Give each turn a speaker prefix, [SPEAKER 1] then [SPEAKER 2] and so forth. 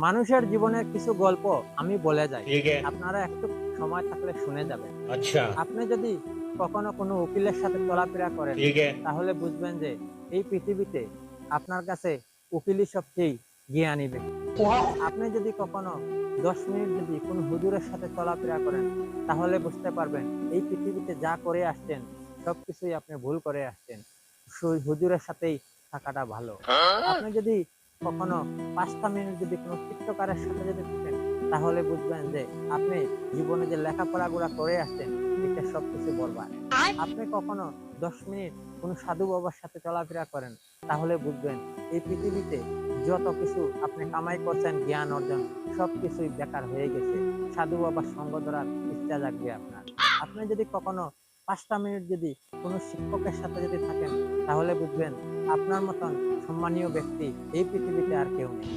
[SPEAKER 1] মানুষের জীবনের কিছু গল্প আমি বলে যাই। আপনারা একটু সময় থাকলে শুনে যাবেন।
[SPEAKER 2] আচ্ছা।
[SPEAKER 1] আপনি যদি কখনো কোনো উকিলের সাথে চলাফেরা করেন তাহলে বুঝবেন যে এই পৃথিবীতে আপনার কাছে উকিলই সবচেয়ে গিয়ে ব্যক্তি। আপনি যদি কখনো দশ মিনিট যদি কোনো হুজুরের সাথে চলাফেরা করেন তাহলে বুঝতে পারবেন এই পৃথিবীতে যা করে আসছেন সব কিছুই আপনি ভুল করে আসছেন। হুজুরের সাথেই থাকাটা ভালো। হ্যাঁ? আপনি যদি কখনো পাঁচটা মিনিট যদি কোনো চিত্রকারের সাথে যদি থাকেন তাহলে বুঝবেন যে আপনি জীবনে যে লেখাপড়া গুলা করে আসছেন এটা সবকিছু বরবাদ। আপনি কখনো দশ মিনিট কোনো সাধু বাবার সাথে চলাফেরা করেন তাহলে বুঝবেন এই পৃথিবীতে যত কিছু আপনি কামাই করছেন জ্ঞান অর্জন সবকিছুই বেকার হয়ে গেছে। সাধু বাবার সঙ্গ ধরার ইচ্ছা জাগবে আপনার। আপনি যদি কখনো পাঁচটা মিনিট যদি কোনো শিক্ষকের সাথে যদি থাকেন তাহলে বুঝবেন আপনার মতন সম্মানীয় ব্যক্তি এই পৃথিবীতে আর কেউ নেই।